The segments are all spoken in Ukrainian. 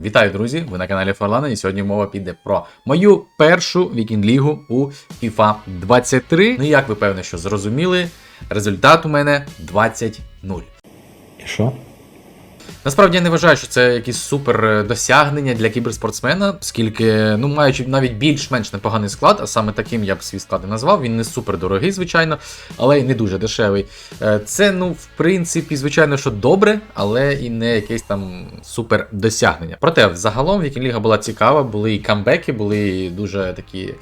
Вітаю, друзі! Ви на каналі Фарлана, і сьогодні мова піде про мою першу вікінг-лігу у FIFA 23. Ну як ви певне, що зрозуміли, результат у мене 20-0. І що? Насправді я не вважаю, що це якісь супер е, досягнення для кіберспортсмена, оскільки, ну, маючи навіть більш-менш непоганий склад, а саме таким я б свій склад і назвав, він не супер дорогий, звичайно, але й не дуже дешевий. Е, Це, ну, в принципі, звичайно, що добре, але і не якесь там супер досягнення. Проте, взагалом, Вікінліга була цікава, були і камбеки, були і дуже такі.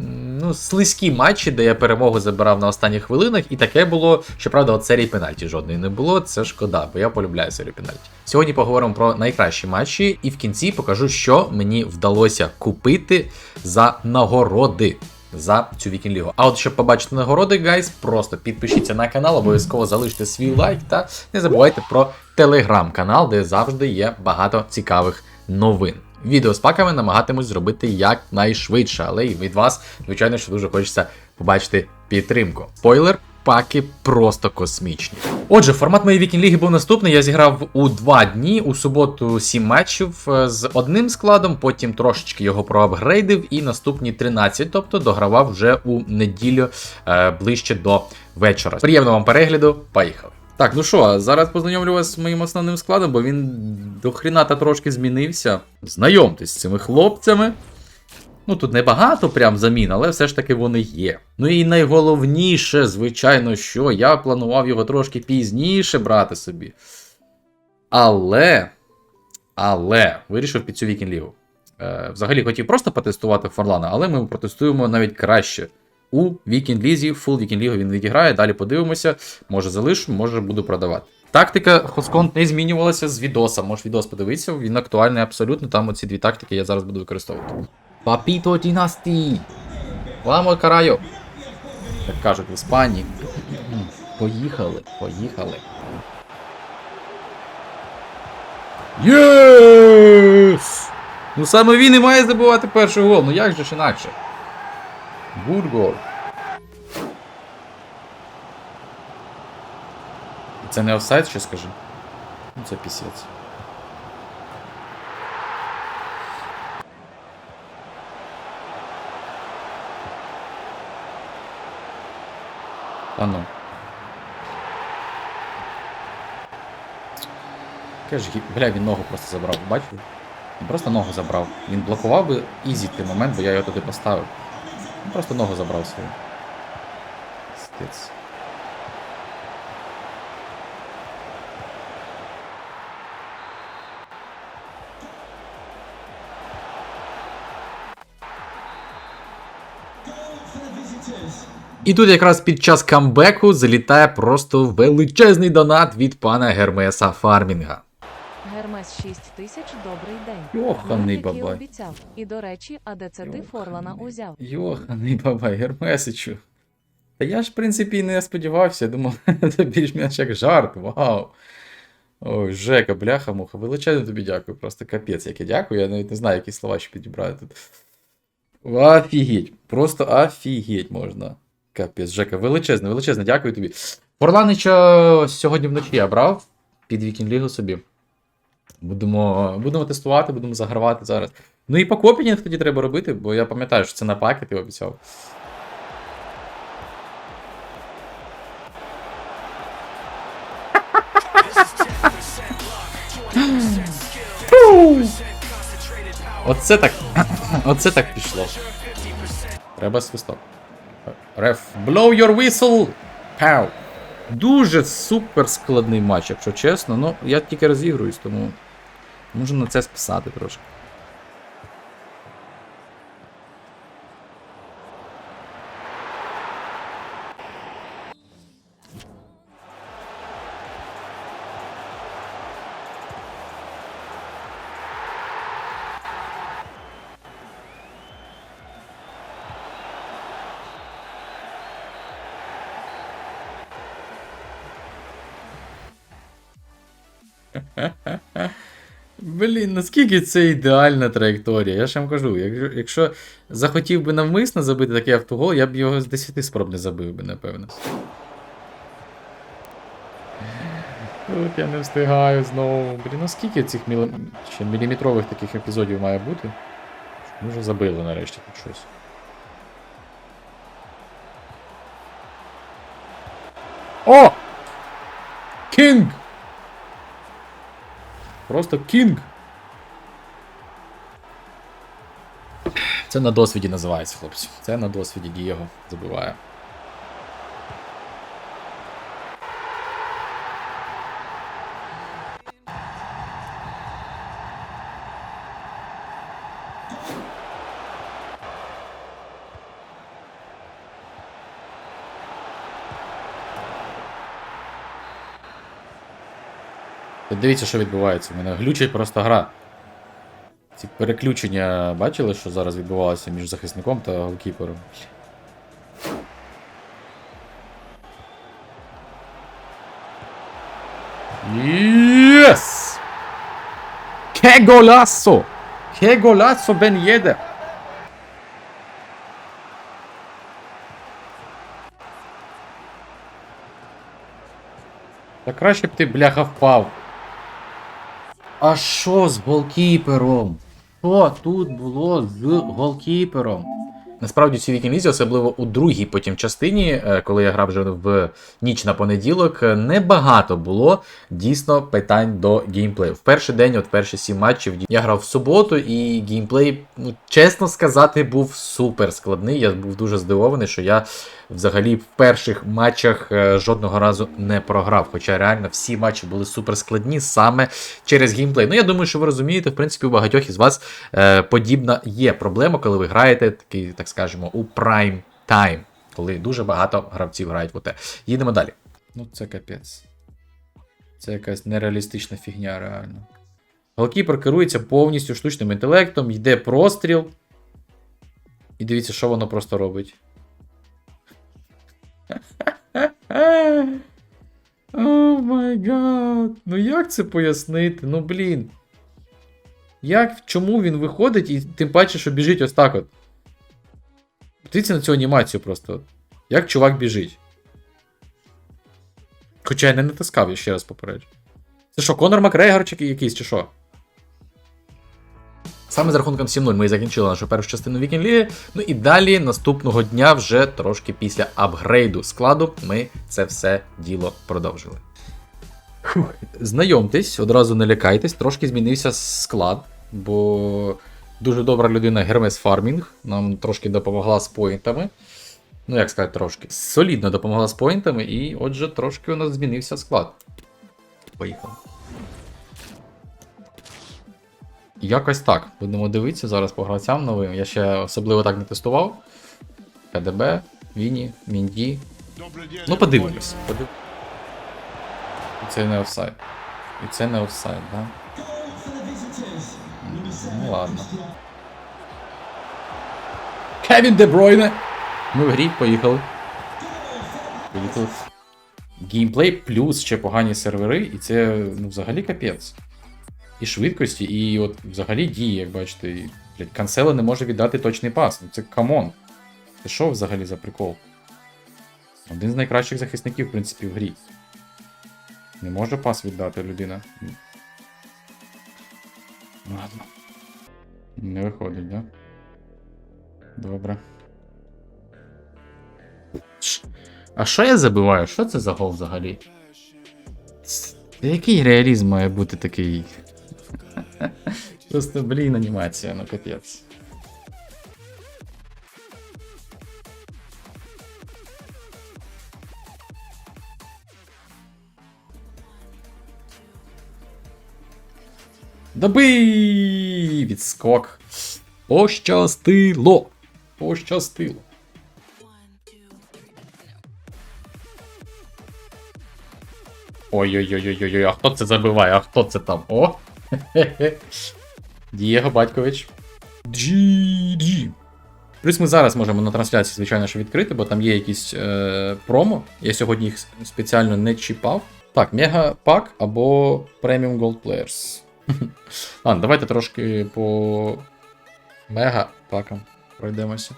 Ну, слизькі матчі, де я перемогу забирав на останніх хвилинах, і таке було. Щоправда, от серії пенальті жодної не було. Це шкода, бо я полюбляю серію пенальті. Сьогодні поговоримо про найкращі матчі, і в кінці покажу, що мені вдалося купити за нагороди. За цю вікінг-лігу. А от щоб побачити нагороди, гайс, просто підпишіться на канал, обов'язково залиште свій лайк та не забувайте про телеграм-канал, де завжди є багато цікавих новин. Відео з паками намагатимусь зробити якнайшвидше, але і від вас, звичайно, що дуже хочеться побачити підтримку. Спойлер. Паки просто космічні. Отже, формат моєї вікінг-ліги був наступний. Я зіграв у два дні. У суботу 7 матчів е, з одним складом, потім трошечки його проапгрейдив, і наступні 13, тобто догравав вже у неділю е, ближче до вечора. Приємного вам перегляду, поїхали. Так, ну що, зараз познайомлю вас з моїм основним складом, бо він до хріната трошки змінився. Знайомтесь з цими хлопцями. Ну, тут небагато прям замін, але все ж таки вони є. Ну і найголовніше, звичайно, що я планував його трошки пізніше брати собі. Але. Але вирішив під цю вікінг-лігу. Е, взагалі хотів просто потестувати Форлана, але ми протестуємо навіть краще. У вікінг-лізі, фул вікінг-лігу він відіграє, далі подивимося, може залишу, може буду продавати. Тактика Хосконт не змінювалася з відоса. Можеш відос подивитися, він актуальний абсолютно. Там оці дві тактики я зараз буду використовувати. Папіто Дінасті! Ламо карайо! Як кажуть в Іспанії. Поїхали, поїхали. Єс! Ну саме він і має забивати перший гол. Ну як же ж інакше? Good goal. Це не офсайд, що скажи? Ну це пісець. А ну. Гі- Бля, він ногу просто забрав, бачив? Він просто ногу забрав. Він блокував би ізі той момент, бо я його туди поставив. Він просто ногу забрав свою. Стець. І тут якраз під час камбеку залітає просто величезний донат від пана Гермеса Фармінга. Гермес 6 тисяч, добрий день. Йоханий бабай. обіцяв. І до речі, а де це ти Форлана узяв? Йоханий бабай, Гермесичу. Та я ж, в принципі, не сподівався, думав, це більш-менш як жарт, вау. Ой, Жека, бляха, муха, величезно тобі дякую, просто капець, як я дякую, я навіть не знаю, які слова ще підібрати тут. Офігеть, просто офігеть можна. Капець, Жека, величезно, величезно, дякую тобі. Форланича сьогодні вночі я брав під вікінг-лігу собі. Будемо, будемо тестувати, будемо загравати зараз. Ну і по копінінг тоді треба робити, бо я пам'ятаю, що це на паки ти обіцяв. Оце так. Оце так пішло. Треба свисток. Реф. Blow your whistle! Пау! Дуже супер складний матч, якщо чесно. Ну, я тільки розігруюсь, тому можу на це списати трошки. Блін, наскільки це ідеальна траєкторія? Я ж вам кажу, якщо, захотів би навмисно забити такий автогол, я б його з 10 спроб не забив би, напевно. Тут я не встигаю знову. Блін, ну скільки цих мілі... ще міліметрових таких епізодів має бути? Ми вже забили нарешті тут щось. О! Кінг! Просто кінг! Це на досвіді називається, хлопці. Це на досвіді Дієго забиває. Дивіться, що відбувається. У мене глючить просто гра. Ці переключення бачили, що зараз відбувалося між захисником та голкіпером? Єс! Ке голасо! Ке голасо бен єде! Та краще б ти, бляха, впав. А що з голкіпером? Що тут було з голкіпером? Насправді цій вікінлізі, особливо у другій потім частині, е, коли я грав вже в ніч на понеділок, е, небагато було дійсно питань до геймплею. В перший день, от перші сім матчів, я грав в суботу, і геймплей, ну чесно сказати, був супер складний. Я був дуже здивований, що я взагалі в перших матчах е, жодного разу не програв. Хоча реально всі матчі були супер складні саме через геймплей. Ну я думаю, що ви розумієте, в принципі, у багатьох із вас е, подібна є проблема, коли ви граєте такий, так скажемо, у прайм тайм, коли дуже багато гравців грають в ОТ. Їдемо далі. Ну це капець. Це якась нереалістична фігня, реально. Голкіпер керується повністю штучним інтелектом, йде простріл. І дивіться, що воно просто робить. О май гад. Ну як це пояснити? Ну блін. Як, чому він виходить і тим паче, що біжить ось так от. Дивіться на цю анімацію просто. Як чувак біжить. Хоча я не натискав, я ще раз попереджу. Це що, Конор Макгрегор чи якийсь, чи що? Саме з рахунком 7-0 ми і закінчили нашу першу частину Вікінг Ліги. Ну і далі наступного дня, вже трошки після апгрейду складу, ми це все діло продовжили. Фух. Знайомтесь, одразу не лякайтесь, трошки змінився склад, бо дуже добра людина Гермес Фармінг нам трошки допомогла з поінтами. Ну, як сказати, трошки. Солідно допомогла з поінтами, і отже, трошки у нас змінився склад. Поїхали. Якось так. Будемо дивитися зараз по гравцям новим. Я ще особливо так не тестував. КДБ, Віні, Мінді. Ну, подивимось. Подив... Це не офсайд. І це не офсайд, да? Ну ладно. Кевін Де Бройне! Ми в грі, поїхали. Поїхали. Геймплей плюс ще погані сервери, і це ну, взагалі капець. І швидкості, і от взагалі дії, як бачите, і, блядь, канцела не може віддати точний пас. Ну це камон. Це що взагалі за прикол? Один з найкращих захисників, в принципі, в грі. Не може пас віддати людина. Ладно. Не виходить, да? Добре. А що я забиваю? Що це за гол взагалі? Який реалізм має бути такий? Просто, блін, анімація, ну капець. Добий! Відскок. Пощастило! Пощастило. Ой-ой-ой-ой-ой, а хто це забиває? А хто це там? О! Дієго Батькович. GG. Плюс ми зараз можемо на трансляції, звичайно, що відкрити, бо там є якісь е, промо. Я сьогодні їх спеціально не чіпав. Так, Мега Пак або Premium Gold Players. Ладно, давайте трошки по Мега пакам пройдемося.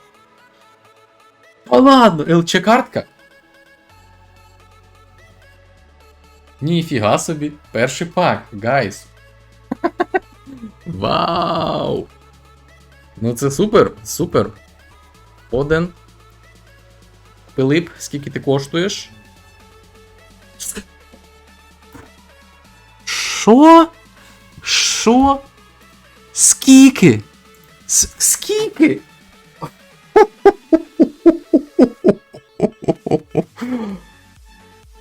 О, ладно, ЛЧ картка. Ніфіга собі, перший пак, гайс. Вау! Ну це супер, супер. Один. Пилип, скільки ти коштуєш? Що? Що? Скільки? С- Скільки?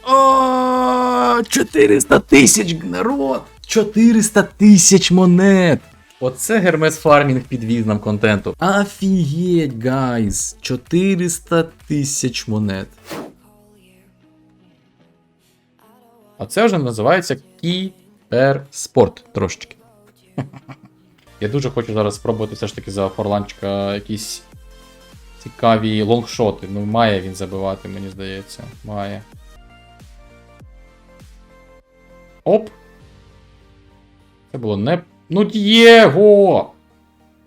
О, 400 тисяч народ! 400 тисяч монет! Оце Гермес Фармінг підвіз нам контенту. Офігеть, гайз! 400 тисяч монет. А це вже називається кіберспорт трошечки. Я дуже хочу зараз спробувати все ж таки за Форланчика якісь цікаві лонгшоти. Ну, має він забивати, мені здається. Має. Оп. Це було не. Ну, Дієго!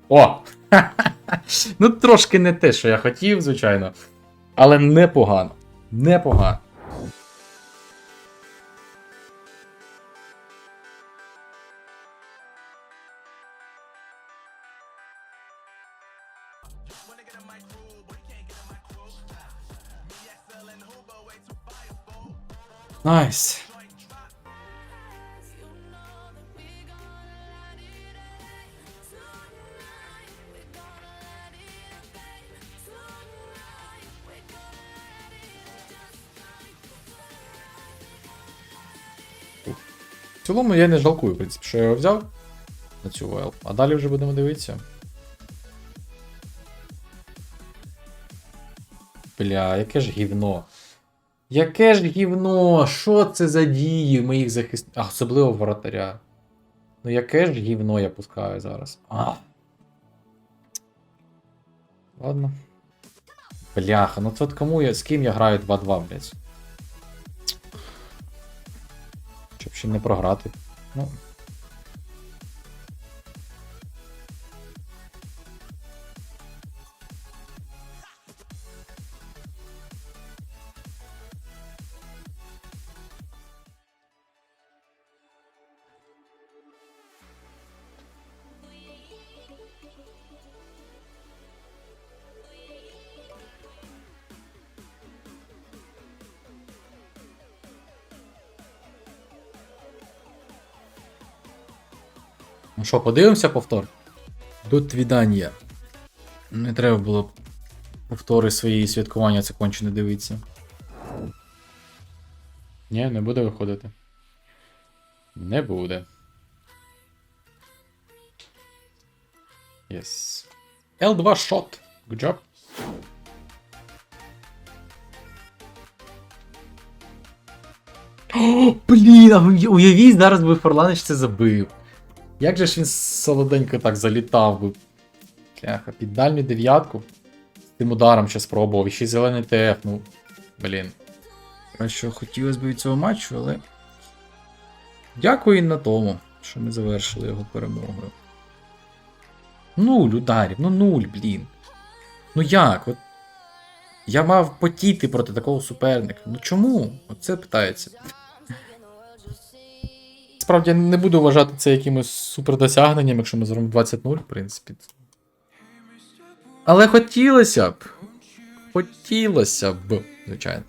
О! ну, трошки не те, що я хотів, звичайно. Але непогано. Непогано. В цілому я не жалкую, в принципі, що я його взяв на цю ВЛ. А далі вже будемо дивитися. Бля, яке ж гівно. Яке ж гівно? Що це за дії моїх захисників? Особливо воротаря. Ну яке ж гівно я пускаю зараз? А. Ладно. Бляха, ну от кому я. З ким я граю 2-2, блядь? Щоб ще не програти. Ну. Ну що, подивимося повтор? До твідання. Не треба було повтори свої святкування це конче не дивитися. Ні, не буде виходити. Не буде. Yes. L2 shot. Good job. О, блін, а уявіть, зараз би Форланич це забив. Як же ж він солоденько так залітав би. Кляха, під дальню дев'ятку. З тим ударом ще спробував. І ще зелений ТФ, ну. Блін. Що хотілося б від цього матчу, але. Дякую на тому, що ми завершили його перемогою. Нуль ударів, ну нуль, блін. Ну як? От... Я мав потіти проти такого суперника. Ну чому? Оце питається. Справді не буду вважати це якимось супердосягненням, якщо ми зробимо 20-0, в принципі. Але хотілося б. Хотілося б, звичайно.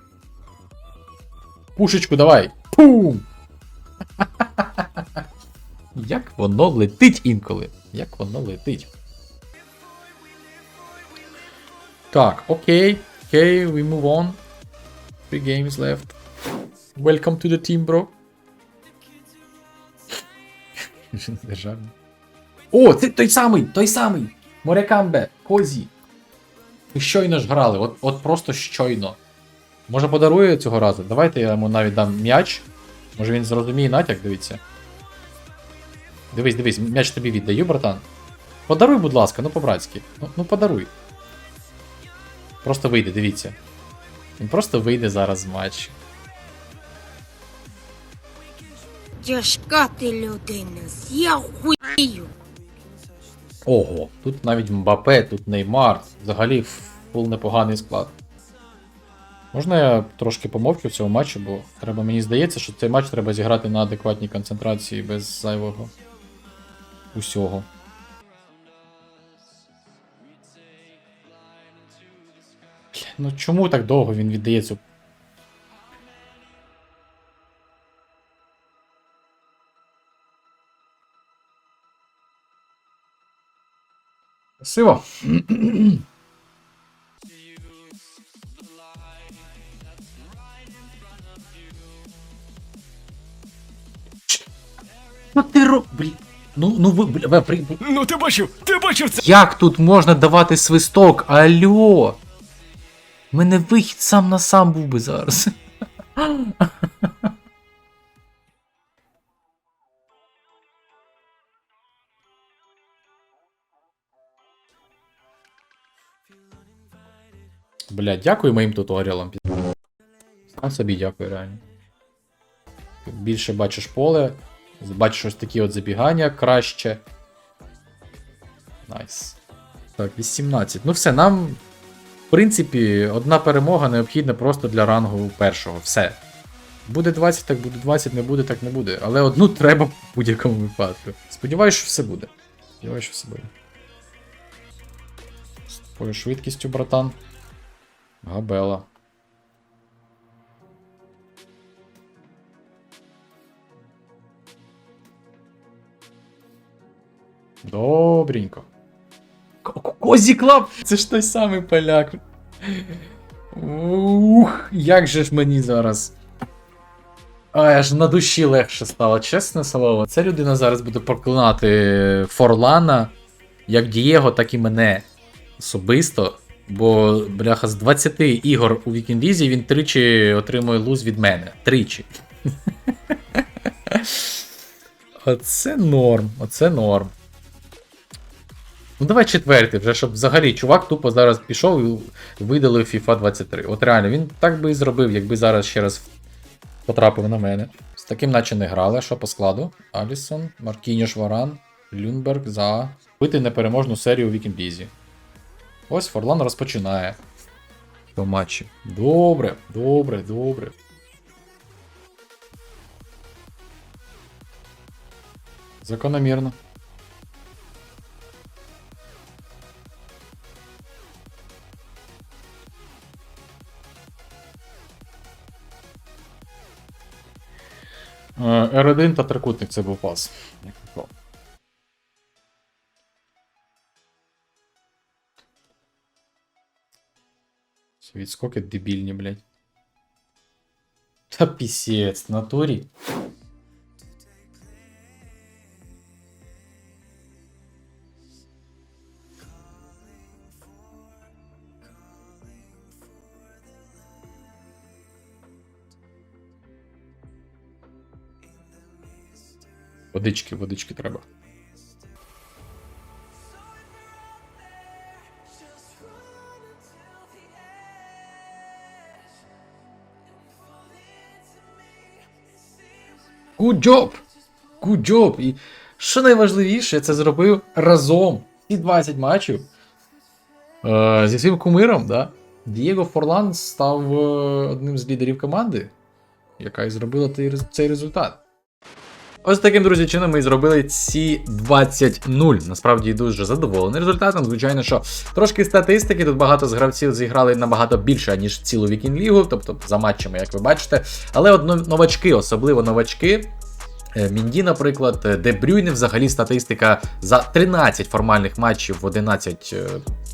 Пушечку давай. Пум! Як воно летить інколи. Як воно летить. Так, окей. Окей, we move on. Three games left. Welcome to the team, bro. Вже не державний. О, це той самий, той самий! Морякамбе, Козі. Ви щойно ж грали, от, от просто щойно. Може подарує цього разу? Давайте я йому навіть дам м'яч. Може він зрозуміє натяк, дивіться. Дивись, дивись, м'яч тобі віддаю, братан. Подаруй, будь ласка, ну по-братськи. Ну, ну подаруй. Просто вийде, дивіться. Він просто вийде зараз з матчу. Тяжка ти людина, я хуєю. Ого, тут навіть Мбапе, тут Неймар. Взагалі фул непоганий склад. Можна я трошки помовчу в цьому матчі, бо треба, мені здається, що цей матч треба зіграти на адекватній концентрації без зайвого усього. Ну чому так довго він віддає цю. Красиво. Що ти роб... Блін. Ну, ну ви, бля, ви, при- Ну ти бачив, ти бачив це? Як тут можна давати свисток? Алло. У мене вихід сам на сам був би зараз. Бля, дякую моїм туторіалам. Сам собі дякую, реально. Більше бачиш поле, бачиш ось такі от забігання краще. Найс. Так, 18. Ну все, нам, в принципі, одна перемога необхідна просто для рангу першого. Все. Буде 20, так буде 20, не буде, так не буде. Але одну треба в будь-якому випадку. Сподіваюсь, що все буде. Сподіваюсь, що все буде. З швидкістю, братан. Габела. Добренько. Козі Клаб! Це ж той самий поляк. Ух, як же ж мені зараз. Ай, аж на душі легше стало, чесне слово. Ця людина зараз буде проклинати Форлана, як Дієго, так і мене особисто. Бо, бляха, з 20 ігор у Вікінлізі він тричі отримує луз від мене. Тричі. Оце норм, оце норм. Ну давай четвертий, вже щоб взагалі чувак тупо зараз пішов і видалив FIFA 23. От реально, він так би і зробив, якби зараз ще раз потрапив на мене. З таким наче не грали, що по складу. Алісон, Маркіньош Варан, Люнберг за бити непереможну серію у Вікінлізі. Ось Форлан розпочинає. По матчі. Добре, добре, добре. Закономірно. Е, R1 та трикутник це був пас. Як попав. Ці Відскоки дебільні, блядь. Та пісець, в натурі. Водички, водички треба. Good job! Good job! І що найважливіше, це зробив разом. Ці 20 матчів. Е, зі своїм кумиром, да? Дієго Форлан став е, одним з лідерів команди, яка і зробила цей результат. Ось таким, друзі, чином ми зробили ці 20-0. Насправді дуже задоволений результатом. Звичайно, що трошки статистики. Тут багато з гравців зіграли набагато більше, ніж цілу вікінг-лігу, тобто за матчами, як ви бачите. Але одно новачки, особливо новачки. Е, Мінді, наприклад, е, Де Брюйне взагалі статистика за 13 формальних матчів в 11 е,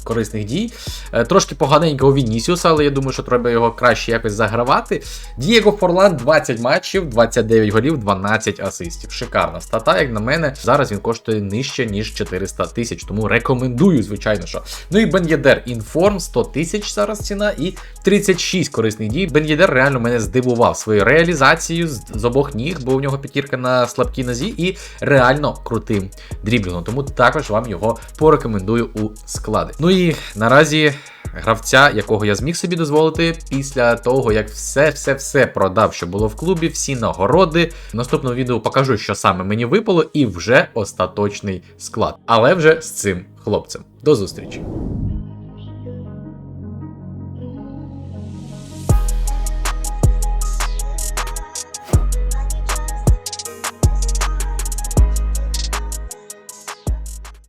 корисних дій. Е, Трошки поганенько у Вінісіуса, але я думаю, що треба його краще якось загравати. Дієго Форлан 20 матчів, 29 голів, 12 асистів. Шикарна стата, як на мене. Зараз він коштує нижче, ніж 400 тисяч, тому рекомендую, звичайно що. Ну і Бен Єдер інформ 100 тисяч зараз ціна і 36 корисних дій. Бен Єдер реально мене здивував своєю реалізацією з, обох ніг, бо у нього п'ятірка на слабкій нозі і реально крутим дріблінгом. Тому також вам його порекомендую у склади. Ну наразі гравця, якого я зміг собі дозволити після того, як все-все-все продав, що було в клубі, всі нагороди. В наступному відео покажу, що саме мені випало, і вже остаточний склад. Але вже з цим хлопцем. До зустрічі!